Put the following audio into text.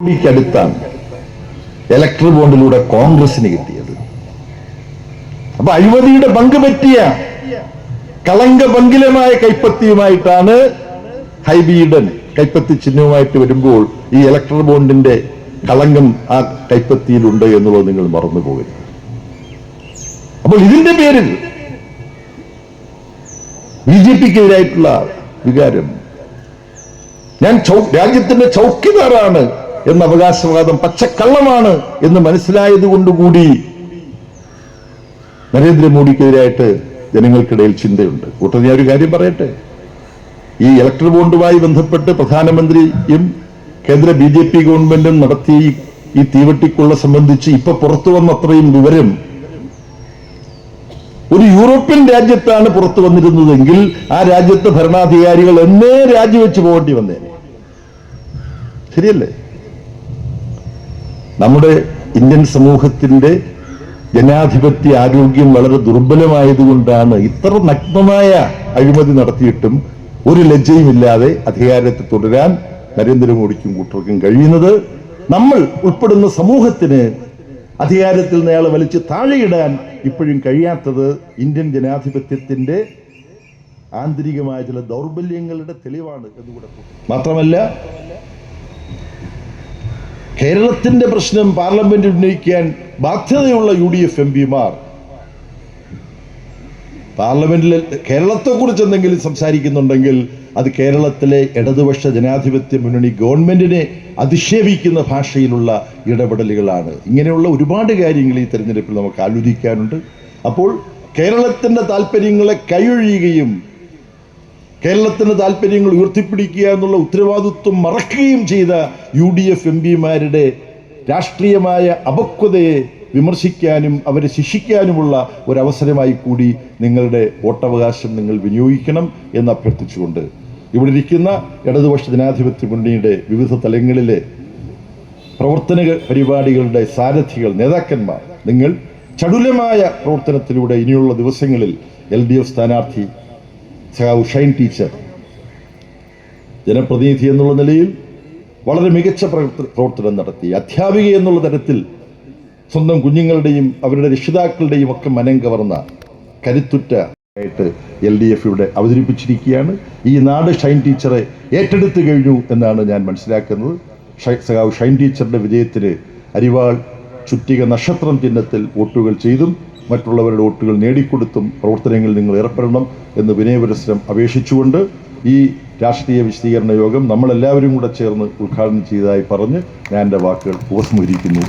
അടുത്താണ് ഇലക്ടർ ബോണ്ടിലൂടെ കോൺഗ്രസിന് കിട്ടിയത്. അപ്പൊ അഴിമതിയുടെ പങ്ക് പറ്റിയ കളങ്ക പങ്കിലമായ കൈപ്പത്തിയുമായിട്ടാണ് ഹൈബീഡൻ കൈപ്പത്തി ചിഹ്നവുമായിട്ട് വരുമ്പോൾ ഈ ഇലക്ട്രൽ ബോണ്ടിന്റെ കളങ്കം ആ കൈപ്പത്തിയിലുണ്ട് എന്നുള്ളത് നിങ്ങൾ മറന്നു പോകരുത് അപ്പോൾ ഇതിന്റെ പേരിൽ ബി ജെ പിക്കെതിരായിട്ടുള്ള വികാരം. ഞാൻ രാജ്യത്തിന്റെ ചൗക്കിദാറാണ് എന്ന അവകാശവാദം പച്ചക്കള്ളമാണ് എന്ന് മനസ്സിലായത് കൊണ്ടുകൂടി നരേന്ദ്രമോദിക്കെതിരായിട്ട് ജനങ്ങൾക്കിടയിൽ ചിന്തയുണ്ട്. കൂട്ടർ ഞാൻ ഒരു കാര്യം പറയട്ടെ. ഈ ഇലക്ട്രൽ ബോണ്ടുമായി ബന്ധപ്പെട്ട് പ്രധാനമന്ത്രിയും കേന്ദ്ര ബി ജെ പി ഗവൺമെന്റും നടത്തിയ ഈ- തീവട്ടിക്കൊള്ള സംബന്ധിച്ച് ഇപ്പൊ പുറത്തു വന്ന അത്രയും വിവരം ഒരു യൂറോപ്യൻ രാജ്യത്താണ് പുറത്തു വന്നിരുന്നതെങ്കിൽ ആ രാജ്യത്തെ ഭരണാധികാരികൾ എന്നേ രാജിവെച്ച് പോകേണ്ടി വന്നേനെ. ശരിയല്ലേ? നമ്മുടെ ഇന്ത്യൻ സമൂഹത്തിന്റെ ജനാധിപത്യ ആരോഗ്യം വളരെ ദുർബലമായതുകൊണ്ടാണ് ഇത്ര നഗ്നമായ അഴിമതി നടത്തിയിട്ടും ഒരു ലജ്ജയുമില്ലാതെ അധികാരത്തിൽ തുടരാൻ നരേന്ദ്രമോദിക്കും കൂട്ടർക്കും കഴിയുന്നത് നമ്മൾ ഉൾപ്പെടുന്ന സമൂഹത്തിന് അധികാരത്തിൽ നിന്ന് അയാൾ വലിച്ച് താഴെയിടാൻ ഇപ്പോഴും കഴിയാത്തത് ഇന്ത്യൻ ജനാധിപത്യത്തിന്റെ ആന്തരികമായ ചില ദൗർബല്യങ്ങളുടെ തെളിവാണ് എന്നുകൂടെ മാത്രമല്ല കേരളത്തിന്റെ പ്രശ്നം പാർലമെന്റിൽ ഉന്നയിക്കാൻ ബാധ്യതയുള്ള യു ഡി എഫ് എം പിമാർ. പാർലമെന്റിൽ കേരളത്തെ കുറിച്ച് എന്തെങ്കിലും സംസാരിക്കുന്നുണ്ടെങ്കിൽ അത് കേരളത്തിലെ ഇടതുപക്ഷ ജനാധിപത്യ മുന്നണി ഗവൺമെന്റിനെ അധിക്ഷേപിക്കുന്ന ഭാഷയിലുള്ള ഇടപെടലുകളാണ്. ഇങ്ങനെയുള്ള ഒരുപാട് കാര്യങ്ങൾ ഈ തെരഞ്ഞെടുപ്പിൽ നമുക്ക് ആലോചിക്കാനുണ്ട്. അപ്പോൾ കേരളത്തിന്റെ താല്പര്യങ്ങളെ കൈയൊഴിയുകയും കേരളത്തിന്റെ താല്പര്യങ്ങൾ ഉയർത്തിപ്പിടിക്കുക എന്നുള്ള ഉത്തരവാദിത്വം മറക്കുകയും ചെയ്ത യു ഡി എഫ് എം പിമാരുടെ രാഷ്ട്രീയമായ അപക്വതയെ വിമർശിക്കാനും അവരെ ശിക്ഷിക്കാനുമുള്ള ഒരവസരമായി കൂടി നിങ്ങളുടെ വോട്ടവകാശം നിങ്ങൾ വിനിയോഗിക്കണം എന്ന് അഭ്യർത്ഥിച്ചുകൊണ്ട് ഇവിടെ ഇരിക്കുന്ന ഇടതുപക്ഷ ജനാധിപത്യ മുന്നണിയുടെ വിവിധ തലങ്ങളിലെ പ്രവർത്തന പരിപാടികളുടെ സാരഥികൾ നേതാക്കന്മാർ നിങ്ങൾ ചടുലമായ പ്രവർത്തനത്തിലൂടെ ഇനിയുള്ള ദിവസങ്ങളിൽ എൽ ഡി എഫ് സ്ഥാനാർത്ഥി സഖാവ് ഷൈൻ ടീച്ചർ. ജനപ്രതിനിധി എന്നുള്ള നിലയിൽ വളരെ മികച്ച പ്രവർത്ത- പ്രവർത്തനം നടത്തി. അധ്യാപിക എന്നുള്ള തരത്തിൽ സ്വന്തം കുഞ്ഞുങ്ങളുടെയും അവരുടെ രക്ഷിതാക്കളുടെയും ഒക്കെ മനം കവർന്ന കരുത്തുറ്റ ആയിട്ട് എൽ ഡി എഫ് ഇവിടെ അവതരിപ്പിച്ചിരിക്കുകയാണ്. ഈ നാട് ഷൈൻ ടീച്ചറെ ഏറ്റെടുത്തു കഴിഞ്ഞു എന്നാണ് ഞാൻ മനസ്സിലാക്കുന്നത്. സഖാവ് ഷൈൻ ടീച്ചറുടെ വിജയത്തിന് അരിവാൾ ചുറ്റിക നക്ഷത്രം ചിഹ്നത്തിൽ വോട്ടുകൾ ചെയ്തും മറ്റുള്ളവരുടെ വോട്ടുകൾ നേടിക്കൊടുത്തും പ്രവർത്തനങ്ങളിൽ നിങ്ങൾ ഏർപ്പെടണം എന്ന് വിനയപുരസ്സരം അപേക്ഷിച്ചുകൊണ്ട് ഈ രാഷ്ട്രീയ വിശദീകരണ യോഗം നമ്മളെല്ലാവരും കൂടെ ചേർന്ന് ഉദ്ഘാടനം ചെയ്തതായി പറഞ്ഞ് ഞാൻ എന്റെ വാക്കുകൾ ഉപസംഹരിക്കുന്നു